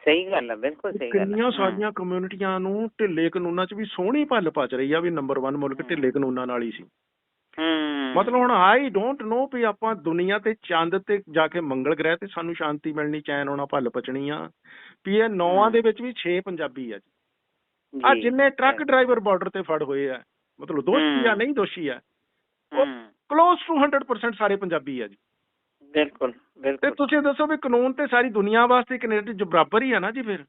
ਸਹੀ ਗੱਲ ਹੈ ਬਿਲਕੁਲ ਸਹੀ ਗੱਲ ਕਿੰਨੀਆਂ। ਸਾਰੀਆਂ ਕਮਿਊਨਿਟੀਆਂ ਨੂੰ ਢਿੱਲੇ ਕਾਨੂੰਨਾਂ 'ਚ ਵੀ ਸੋਹਣੀ ਭੱਲ ਪਚ ਰਹੀ ਆ ਵੀ ਨੰਬਰ 1 ਮੁਲਕ। ਢਿੱਲੇ ਕਾਨੂੰਨਾਂ ਨਾਲ ਹੀ ਸੀ ਹੂੰ ਮਤਲਬ ਹੁਣ ਆਈ ਡੋਂਟ ਨੋ ਵੀ ਆਪਾਂ ਦੁਨੀਆ ਤੇ ਚੰਦ ਤੇ ਜਾ ਕੇ ਮੰਗਲ ਗ੍ਰਹਿ ਤੇ ਸਾਨੂੰ ਸ਼ਾਂਤੀ ਮਿਲਣੀ ਚੈਨ ਹੋਣਾ ਭੱਲ ਪਚਣੀ ਆ ਵੀ ਇਹ ਨੌਵਾਂ। ਦੇ ਵਿੱਚ ਵੀ 6 ਪੰਜਾਬੀ ਆ ਜੀ ਆ। ਜਿੰਨੇ ਟਰੱਕ ਡਰਾਈਵਰ ਬਾਰਡਰ ਤੇ ਫੜ ਹੋਏ ਆ ਮਤਲਬ ਦੋਸ਼ੀ ਆ। ਨਹੀਂ ਦੋਸ਼ੀ ਆ ਕਲੋਜ਼ ਟੂ 100% ਸਾਰੇ ਪੰਜਾਬੀ ਆ ਜੀ ਬਿਲਕੁਲ ਤੇ ਬਿਲਕੁਲ ਤੁਸੀਂ ਦੱਸੋ ਵੀ ਕਾਨੂੰਨ ਤੇ ਸਾਰੀ ਦੁਨੀਆ ਵਾਸਤੇ ਕੈਨੇਡਾ 'ਚ ਬਰਾਬਰ ਹੀ ਆ ਨਾ ਜੀ ਫਿਰ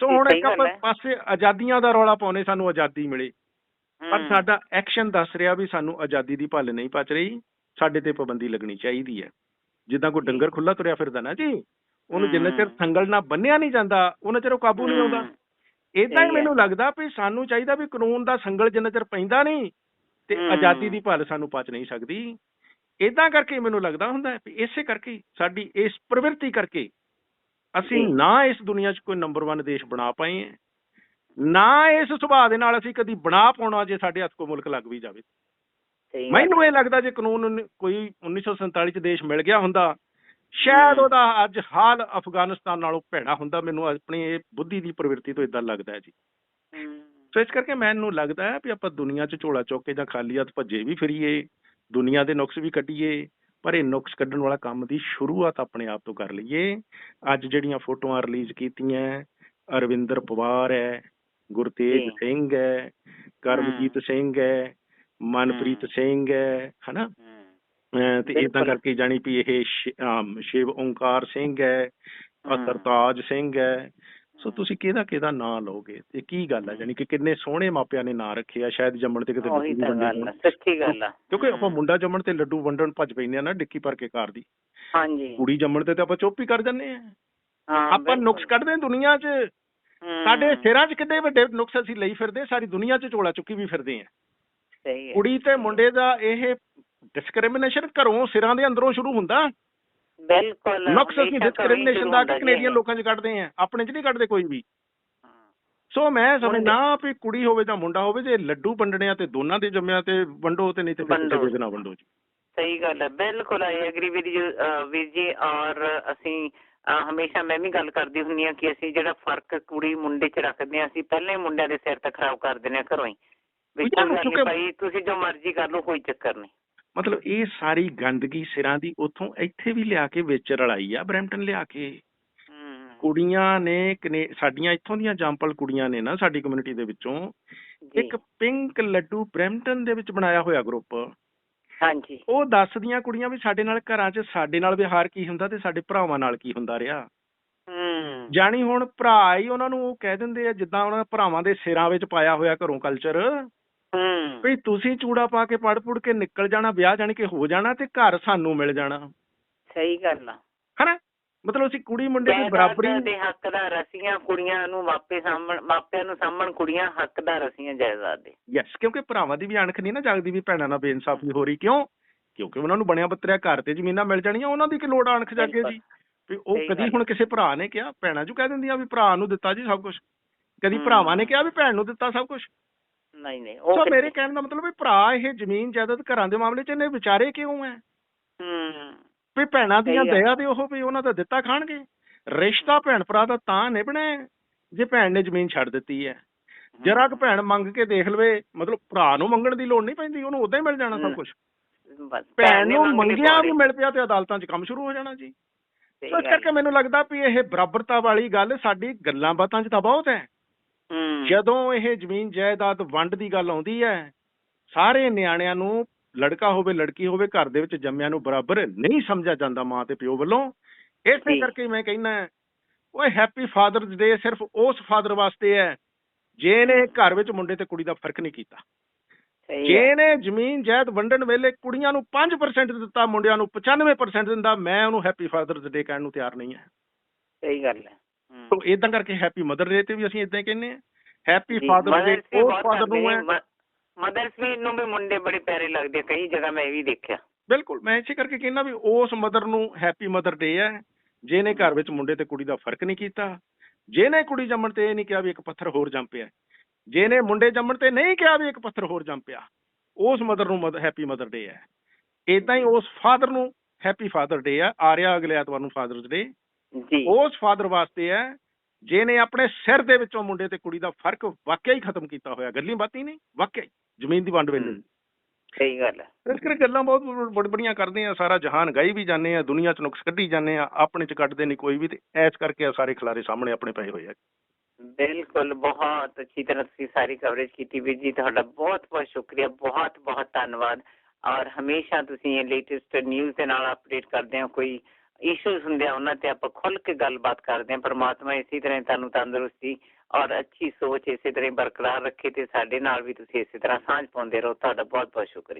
ਸੋ ਜੀ, ਹੁਣ ਇੱਕ ਆਪਾਂ। ਪਾਸੇ ਆਜ਼ਾਦੀਆਂ ਦਾ ਰੌਲਾ ਪਾਉਨੇ ਸਾਨੂੰ ਆਜ਼ਾਦੀ ਮਿਲੇ ਪਰ। ਸਾਡਾ ਐਕਸ਼ਨ ਦੱਸ ਰਿਹਾ ਵੀ ਸਾਨੂੰ ਆਜ਼ਾਦੀ ਦੀ ਭੱਲ ਨਹੀਂ ਪਚ ਰਹੀ ਸਾਡੇ ਤੇ ਪਾਬੰਦੀ ਲੱਗਣੀ ਚਾਹੀਦੀ ਹੈ ਜਿੱਦਾਂ ਕੋਈ ਜੀ। ਡੰਗਰ ਖੁੱਲਾ ਤੁਰਿਆ ਫਿਰਦਾ ਨਾ ਜੀ ਉਹਨੂੰ ਜਿੰਨਾ ਚਿਰ। ਸੰਗਲ ਨਾਲ ਬੰਨਿਆ ਨਹੀਂ ਜਾਂਦਾ ਉਹਨਾਂ ਚਿਰ ਉਹ ਕਾਬੂ ਨਹੀਂ ਆਉਂਦਾ। ਇਦਾਂ ਹੈ। ਮੈਨੂੰ ਲੱਗਦਾ ਵੀ ਸਾਨੂੰ ਚਾਹੀਦਾ ਵੀ ਕਾਨੂੰਨ ਦਾ ਸੰਗਲ ਜਿੰਨਾ ਚਿਰ ਪੈਂਦਾ ਨਹੀਂ ਤੇ। ਆਜ਼ਾਦੀ ਦੀ ਭੱਲ ਸਾਨੂੰ ਪਚ ਨਹੀਂ ਸਕਦੀ ਇਦਾਂ ਕਰਕੇ ਮੈਨੂੰ ਲੱਗਦਾ ਹੁੰਦਾ ਵੀ ਇਸੇ ਕਰਕੇ ਸਾਡੀ ਇਸ ਪ੍ਰਵਿਰਤੀ ਕਰਕੇ ਅਸੀਂ। ਨਾ ਇਸ ਦੁਨੀਆ 'ਚ ਕੋਈ ਨੰਬਰ 1 ਦੇਸ਼ ਬਣਾ ਪਾਏ ਹਾਂ ਨਾ ਇਸ ਸੁਭਾਅ ਦੇ ਨਾਲ ਅਸੀਂ ਕਦੀ ਬਣਾ ਪਾਉਣਾ ਜੇ ਸਾਡੇ ਹੱਥ ਕੋ ਮੁਲਕ ਲੱਗ ਵੀ ਜਾਵੇ ਮੈਨੂੰ ਇਹ ਲੱਗਦਾ ਜੇ ਕਾਨੂੰਨ ਕੋਈ 1947 ਚ ਦੇਸ਼ ਮਿਲ ਗਿਆ ਹੁੰਦਾ ਸ਼ਾਇਦ। ਉਹਦਾ ਅੱਜ ਹਾਲ ਅਫਗਾਨਿਸਤਾਨ ਨਾਲੋਂ ਭੈੜਾ ਹੁੰਦਾ ਮੈਨੂੰ ਆਪਣੀ ਇਹ ਬੁੱਧੀ ਦੀ ਪ੍ਰਵਿਰਤੀ ਤੋਂ ਇਦਾਂ ਲੱਗਦਾ ਹੈ ਜੀ। ਸੋ ਇਸ ਕਰਕੇ ਮੈਨੂੰ ਲੱਗਦਾ ਹੈ ਵੀ ਆਪਾਂ ਦੁਨੀਆ 'ਚ ਝੋਲਾ ਚੁੱਕ ਕੇ ਜਾਂ ਖਾਲੀ ਹੱਥ ਭੱਜੇ ਵੀ ਫਿਰੀਏ ਦੁਨੀਆ ਦੇ ਨੁਕਸ ਵੀ ਕੱਢੀਏ ਪਰ ਇਹ ਨੁਕਸ ਕੱਢਣ ਵਾਲਾ ਕੰਮ ਦੀ ਸ਼ੁਰੂਆਤ ਆਪਣੇ ਆਪ ਤੋਂ ਕਰ ਲਈਏ ਅੱਜ ਜਿਹੜੀਆਂ ਫੋਟੋਆਂ ਰਿਲੀਜ਼ ਕੀਤੀਆਂ ਅਰਵਿੰਦਰ ਪਵਾਰ ਹੈ ਗੁਰਤੇਜ। ਸਿੰਘ ਹੈ ਕਰਮਜੀਤ ਸਿੰਘ ਹੈ ਮਨਪ੍ਰੀਤ। ਸਿੰਘ ਹੈ ਹਨਾ ਤੇ ਇਦਾਂ। ਕਰਕੇ ਜਾਣੀ ਵੀ ਇਹ ਸ਼ਿਵ ਓੰਕਾਰ ਸਿੰਘ ਹੈ। ਸਰਤਾਜ ਸਿੰਘ ਹੈ ਸੋ। ਤੁਸੀਂ ਕਿਹਦਾ ਕਿਹਦਾ ਨਾਂ ਲਓਗੇ ਤੇ ਕੀ ਗੱਲ ਹੈ ਜਾਣੀ ਕਿ ਕਿੰਨੇ ਸੋਹਣੇ ਮਾਪਿਆਂ ਨੇ ਨਾਂ ਰੱਖੇ ਆ ਸ਼ਾਇਦ ਜੰਮਣ ਤੇ ਕਿਤੇ ਲੱਡੂ ਵੰਡੇ ਹੋਣ। ਸੱਚੀ ਗੱਲ ਆ ਕਿਉਂਕਿ ਆਪਾਂ। ਮੁੰਡਾ ਜੰਮਣ ਤੇ ਲੱਡੂ ਵੰਡਣ ਭੱਜ ਪੈਂਦੇ ਆ ਨਾ ਡਿੱਕੀ ਭਰ ਕੇ ਕਾਰ ਦੀ ਹਾਂਜੀ ਕੁੜੀ ਜੰਮਣ ਤੇ ਤਾਂ ਆਪਾਂ ਚੁੱਪ ਹੀ ਕਰ ਜੰਨੇ ਆ ਆਪਾਂ। ਨੁਕਸ ਕੱਢਦੇ ਦੁਨੀਆ 'ਚ। ਸਾਡੇ ਸਿਰਾਂ 'ਚ ਕਿੱਡੇ ਵੱਡੇ ਨੁਕਸ ਅਸੀਂ ਲਈ ਫਿਰਦੇ ਸਾਰੀ ਦੁਨੀਆ 'ਚ ਝੋਲਾ ਚੁੱਕੀ ਵੀ ਫਿਰਦੇ ਆ ਸਹੀ ਹੈ ਕੁੜੀ ਤੇ ਮੁੰਡੇ ਦਾ ਇਹ ਡਿਸਕ੍ਰਿਮੀਨੇਸ਼ਨ ਘਰੋਂ ਸਿਰਾਂ ਦੇ ਅੰਦਰੋਂ ਸ਼ੁਰੂ ਹੁੰਦਾ ਬਿਲਕੁਲ ਨੁਕਸ ਅਸੀਂ ਡਿਸਕ੍ਰਿਮੀਨੇਸ਼ਨ ਦਾ ਕਿ ਕੈਨੇਡੀਅਨ। ਲੋਕਾਂ 'ਚ ਕੱਢਦੇ ਆ ਆਪਣੇ 'ਚ ਨਹੀਂ ਕੱਢਦੇ ਕੋਈ ਵੀ। ਸੋ ਮੈਂ ਹੁਣ ਸਮਝਦਾ ਵੀ ਕੁੜੀ ਹੋਵੇ ਜਾਂ ਮੁੰਡਾ ਹੋਵੇ ਜੇ ਲੱਡੂ ਵੰਡਣੇ ਆ ਤੇ ਦੋਨਾਂ ਦੇ ਜੰਮਿਆਂ ਤੇ ਵੰਡੋ ਤੇ ਨਹੀਂ ਤੇ ਵੰਡੋ। ਕਿਸੇ ਦੇ ਨਾਲ ਵੰਡੋ ਜੀ ਸਹੀ ਗੱਲ ਹੈ ਬਿਲਕੁਲ ਆਈ ਐਗਰੀ ਵਿਦ ਯੂ ਵੀਰ ਜੀ ਔਰ ਅਸੀਂ ਹਮੇਸ਼ਾ ਮੈਂ ਵੀ ਗੱਲ ਕਰਦੀ ਹੁੰਦੀ ਹਾਂ ਕਿ ਅਸੀਂ ਜਿਹੜਾ ਫ਼ਰਕ ਕੁੜੀ ਮੁੰਡੇ 'ਚ ਰੱਖਦੇ ਹਾਂ ਅਸੀਂ ਪਹਿਲਾਂ ਮੁੰਡਿਆਂ ਦੇ ਸਿਰ ਤੇ ਖਰਾਬ ਕਰ ਦਿੰਦੇ ਹਾਂ ਘਰੋਂ ਹੀ ਵੀ ਉਹ ਕੋਈ ਗੱਲ ਨਹੀਂ ਕਿਉਂਕਿ- ਭਾਈ ਤੁਸੀਂ ਜੋ ਮਰਜ਼ੀ ਕਰ ਲਓ ਕੋਈ ਚੱਕਰ ਨਹੀਂ ਮਤਲਬ ਇਹ ਸਾਰੀ ਗੰਦਗੀ ਸਿਰਾਂ ਦੀ ਉੱਥੋਂ ਇੱਥੇ ਵੀ ਲਿਆ ਕੇ ਵਿੱਚ ਰਲਾਈ ਆ ਬਰੈਂਪਟਨ ਲਿਆ ਕੇ। ਕੁੜੀਆਂ ਨੇ ਸਾਡੀਆਂ ਇੱਥੋਂ ਦੀਆਂ ਜੰਪਲ ਕੁੜੀਆਂ ਨੇ ਨਾ ਸਾਡੀ ਕਮਿਊਨਿਟੀ ਦੇ ਵਿੱਚੋਂ ਇੱਕ ਪਿੰਕ ਲੱਡੂ ਬਰੈਂਪਟਨ ਦੇ ਵਿੱਚ ਬਣਾਇਆ ਹੋਇਆ ਗਰੁੱਪ ਹਾਂਜੀ। ਉਹ ਦੱਸਦੀਆਂ ਕੁੜੀਆਂ ਵੀ ਸਾਡੇ ਨਾਲ ਘਰਾਂ 'ਚ ਸਾਡੇ ਨਾਲ ਵਿਹਾਰ ਕੀ ਹੁੰਦਾ ਤੇ ਸਾਡੇ ਭਰਾਵਾਂ ਨਾਲ ਕੀ ਹੁੰਦਾ ਰਿਹਾ। ਹੂੰ। ਜਾਣੀ ਹੁਣ ਭਰਾ ਹੀ ਉਹਨਾਂ ਨੂੰ ਉਹ ਕਹਿ ਦਿੰਦੇ ਆ ਜਿੱਦਾਂ ਉਹਨਾਂ ਭਰਾਵਾਂ ਦੇ ਸਿਰਾਂ ਵਿੱਚ ਪਾਇਆ ਹੋਇਆ ਘਰੋਂ ਕਲਚਰ ਵੀ ਤੁਸੀਂ ਚੂੜਾ ਪਾ ਕੇ ਪੜ ਪੁੜ ਕੇ ਨਿਕਲ ਜਾਣਾ ਵਿਆਹ ਜਾਣੀ ਕਿ ਹੋ ਜਾਣਾ ਤੇ ਘਰ ਸਾਨੂੰ ਮਿਲ ਜਾਣਾ। ਸਹੀ ਗੱਲ ਆ। ਹਨਾ? ਮਤਲਬ ਅਸੀਂ ਕੁੜੀ ਮੁੰਡੇ ਦੀ ਬਰਾਬਰੀ ਦੇ ਹੱਕਦਾਰ ਅਸੀਂ ਕੁੜੀਆਂ ਨੂੰ ਮਾਪੇ ਸਾਂਭਣ ਮਾਪਿਆਂ ਨੂੰ ਸਾਂਭਣ ਕੁੜੀਆਂ ਹੱਕਦਾਰ ਅਸੀਂ ਜਾਇਦਾਦ ਦੇ। ਯੈਸ ਕਿਉਂਕਿ ਭਰਾਵਾਂ ਦੀ ਵੀ ਅਣਖ ਨਹੀਂ ਨਾ ਜਾਗਦੀ ਵੀ ਭੈਣਾਂ ਨਾਲ ਬੇਇਨਸਾਫੀ ਹੋ ਰਹੀ ਕਿਉਂ? ਕਿਉਂਕਿ ਉਹਨਾਂ ਨੂੰ ਬਣਿਆ ਬੱਤਰਿਆ ਘਰ ਤੇ ਜ਼ਮੀਨਾਂ ਮਿਲ ਜਾਣੀਆਂ ਉਹਨਾਂ ਦੀ ਕਿ ਲੋੜ ਅਣਖ ਜਾਗੇ ਜੀ ਵੀ ਉਹ ਕਦੀ ਹੁਣ ਕਿਸੇ ਭਰਾ ਨੇ ਕਿਹਾ ਭੈਣਾਂ ਜੂ ਕਹਿ ਦਿੰਦੀਆਂ ਵੀ ਭਰਾ ਨੂੰ ਦਿੱਤਾ ਜੀ ਸਭ ਕੁਝ ਕਦੀ। ਭਰਾਵਾਂ ਨੇ ਕਿਹਾ ਵੀ ਭੈਣ ਨੂੰ ਦਿੱਤਾ ਸਭ ਕੁਝ ਨਹੀਂ ਨਹੀਂ ਉਹ ਸੋ ਕਿੱਥੇ? ਮੇਰੇ ਕਹਿਣ ਦਾ ਮਤਲਬ ਵੀ ਭਰਾ ਇਹ ਜ਼ਮੀਨ ਜਾਇਦਾਦ ਘਰਾਂ ਦੇ ਮਾਮਲੇ 'ਚ ਇਹਨੇ ਵਿਚਾਰੇ ਕਿਉਂ ਹੈ ਹੂੰ ਵੀ ਭੈਣਾਂ ਦੀਆਂ ਸਹੀ। ਦਇਆ ਦੇ ਉਹ ਵੀ ਉਹਨਾਂ ਦਾ ਦਿੱਤਾ ਖਾਣਗੇ ਰਿਸ਼ਤਾ ਭੈਣ ਭਰਾ ਦਾ ਤਾਂ ਨਿਭਣਾ ਹੈ ਜੇ ਭੈਣ ਨੇ ਜ਼ਮੀਨ ਛੱਡ ਦਿੱਤੀ ਹੈ ਜਰਾ ਕੁ ਭੈਣ ਮੰਗ ਕੇ ਦੇਖ ਲਵੇ ਮਤਲਬ ਭਰਾ ਨੂੰ ਮੰਗਣ ਦੀ ਲੋੜ ਨਹੀਂ ਪੈਂਦੀ ਉਹਨੂੰ ਉਦਾਂ ਹੀ ਮਿਲ ਜਾਣਾ ਸਭ ਹਮ। ਕੁਝ ਬਸ ਭੈਣ ਨੇ ਮੰਗਿਆ ਵੀ। ਮਿਲ ਪਿਆ ਤੇ ਅਦਾਲਤਾਂ 'ਚ ਕੰਮ ਸ਼ੁਰੂ ਹੋ ਜਾਣਾ ਜੀ ਸਹੀ ਸੋ ਇਸ ਗੱਲ ਕਰਕੇ ਮੈਨੂੰ ਲੱਗਦਾ ਵੀ ਇਹ ਬਰਾਬਰਤਾ ਵਾਲੀ ਗੱਲ ਸਾਡੀ ਗੱਲਾਂ ਬਾਤਾਂ 'ਚ ਤਾਂ ਬਹੁਤ ਹੂੰ ਜਦੋਂ ਇਹ ਜ਼ਮੀਨ ਜਾਇਦਾਦ ਵੰਡ ਦੀ ਗੱਲ ਆਉਂਦੀ ਹੈ ਸਾਰੇ ਨਿਆਣਿਆਂ ਨੂੰ ਲੜਕਾ ਹੋਵੇ ਲੜਕੀ ਹੋਵੇ ਘਰ ਦੇ ਵਿੱਚ ਜੰਮਿਆਂ ਨੂੰ ਬਰਾਬਰ ਨਹੀਂ ਸਮਝਿਆ ਜਾਂਦਾ ਮਾਂ ਤੇ ਪਿਓ ਵੱਲੋਂ। ਇਸੇ ਜੀ। ਕਰਕੇ ਮੈਂ ਕਹਿੰਦਾ ਓਏ ਹੈਪੀ ਫਾਦਰਸ ਡੇ ਸਿਰਫ ਉਸ ਫਾਦਰ ਵਾਸਤੇ ਹੈ ਜਿਹਨੇ ਘਰ ਵਿੱਚ ਮੁੰਡੇ ਤੇ ਕੁੜੀ ਦਾ ਫ਼ਰਕ ਨਹੀਂ ਕੀਤਾ। ਹੈ। ਜਿਹਨੇ ਜ਼ਮੀਨ ਜਾਇਦਾਦ ਵੰਡਣ ਵੇਲੇ ਕੁੜੀਆਂ ਨੂੰ 5% ਦਿੱਤਾ ਮੁੰਡਿਆਂ ਨੂੰ 95% ਦਿੰਦਾ ਮੈਂ ਉਹਨੂੰ ਹੈਪੀ ਫਾਦਰਸ ਡੇ ਕਹਿਣ ਨੂੰ ਤਿਆਰ ਨਹੀਂ ਹਾਂ। ਸਹੀ ਗੱਲ ਹੂੰ। ਸੋ ਇਦਾਂ ਕਰਕੇ ਹੈਪੀ ਮਦਰ ਡੇ ਤੇ ਵੀ ਅਸੀਂ ਇਦਾਂ ਹੀ ਕਹਿੰਦੇ ਆ ਹੈਪੀ ਫਾਦਰ ਡੇ ਉਹ ਫਾਦਰ ਨੂੰ ਹੈ ਮਦਰਸ ਵੀ ਨੂੰ ਵੀ ਮੁੰਡੇ ਬੜੇ ਪਿਆਰੇ ਲੱਗਦੇ ਆ, ਕਈ ਜਗ੍ਹਾ ਮੈਂ ਇਹ ਵੀ ਦੇਖਿਆ। ਬਿਲਕੁਲ ਮੈਂ ਇਸੇ ਕਰਕੇ ਕਹਿੰਦਾ ਵੀ ਉਸ ਮਦਰ ਨੂੰ ਹੈਪੀ ਮਦਰ ਡੇ ਹੈ ਜਿਹਨੇ ਘਰ ਵਿੱਚ ਮੁੰਡੇ ਤੇ ਕੁੜੀ ਦਾ ਫ਼ਰਕ ਨਹੀਂ ਕੀਤਾ। ਜਿਹਨੇ ਕੁੜੀ ਜੰਮਣ ਤੇ ਇਹ ਨਹੀਂ ਕਿਹਾ ਵੀ ਇੱਕ ਪੱਥਰ ਹੋਰ ਜੰਮ ਪਿਆ। ਜਿਹਨੇ ਮੁੰਡੇ ਜੰਮਣ ਤੇ ਨਹੀਂ ਕਿਹਾ ਵੀ ਇੱਕ ਪੱਥਰ ਹੋਰ ਜੰਮ ਪਿਆ। ਉਸ ਮਦਰ ਨੂੰ ਹੈਪੀ ਮਦਰ ਡੇ ਹੈ ਇਦਾਂ ਹੀ ਉਸ ਫਾਦਰ ਨੂੰ ਹੈਪੀ ਫਾਦਰ ਡੇ ਹੈ ਆ ਰਿਹਾ ਅਗਲੇ ਐਤਵਾਰ ਨੂੰ ਫਾਦਰਸ ਡੇ ਜੀ। ਉਸ ਫਾਦਰ ਵਾਸਤੇ ਹੈ ਜਿਹਨੇ ਆਪਣੇ ਸਿਰ ਦੇ ਵਿੱਚੋਂ ਮੁੰਡੇ ਤੇ ਕੁੜੀ ਦਾ ਫ਼ਰਕ ਵਾਕਿਆ ਹੀ ਖਤਮ ਕੀਤਾ ਹੋਇਆ। ਗੱਲੀ ਬਾਤੀ ਨਹੀਂ ਵਾਕਿਆ ਹੀ ਜ਼ਮੀਨ ਦੀ ਵੰਡ ਵੇਲੇ। ਸਹੀ ਗੱਲ ਹੈ। ਇਸ ਕਰਕੇ ਗੱਲਾਂ ਬਹੁਤ ਬੜ- ਬੜੀਆਂ ਕਰਦੇ ਆ ਸਾਰਾ ਜਹਾਨ ਗਾਈ ਵੀ ਜਾਂਦੇ ਆ ਦੁਨੀਆ ਚ ਨੁਕਸ ਕੱਢੀ ਜਾਂਦੇ ਆ ਆਪਣੇ ਚ ਕੱਢਦੇ ਨਹੀਂ ਕੋਈ ਵੀ ਤੇ ਐਸ ਕਰਕੇ ਆ ਸਾਰੇ ਖਿਲਾਰੇ ਸਾਹਮਣੇ ਆਪਣੇ ਪਏ ਹੋਏ ਆ। ਬਿਲਕੁਲ ਬਹੁਤ ਅੱਛੀ ਤਰ੍ਹਾਂ ਤੁਸੀਂ ਸਾਰੀ ਕਵਰੇਜ ਕੀਤੀ ਵੀਰ ਜੀ ਤੁਹਾਡਾ ਬਹੁਤ ਬਹੁਤ ਸ਼ੁਕਰੀਆ ਬਹੁਤ ਬਹੁਤ ਧੰਨਵਾਦ। ਔਰ ਹਮੇਸ਼ਾ ਤੁਸੀਂ ਇਹ ਲੇਟੈਸਟ ਨਿਊਜ਼ ਦੇ ਨਾਲ ਅਪਡੇਟ ਕਰਦੇ ਹੋ ਕੋਈ ਇਸ਼ੂਜ਼ ਹੁੰਦੇ ਆ, ਉਹਨਾਂ ਤੇ ਆਪਾਂ ਖੁੱਲ ਕੇ ਗੱਲਬਾਤ ਕਰਦੇ ਹਾਂ। ਪਰਮਾਤਮਾ ਇਸੇ ਤਰ੍ਹਾਂ ਤੁਹਾਨੂੰ ਤੰਦਰੁਸਤੀ ਔਰ ਅੱਛੀ ਸੋਚ ਇਸੇ ਤਰ੍ਹਾਂ ਬਰਕਰਾਰ ਰੱਖੇ ਤੇ ਸਾਡੇ ਨਾਲ ਵੀ ਤੁਸੀਂ ਇਸੇ ਤਰ੍ਹਾਂ ਸਾਂਝ ਪਾਉਂਦੇ ਰਹੋ। ਤੁਹਾਡਾ ਬਹੁਤ ਬਹੁਤ ਸ਼ੁਕਰੀਆ।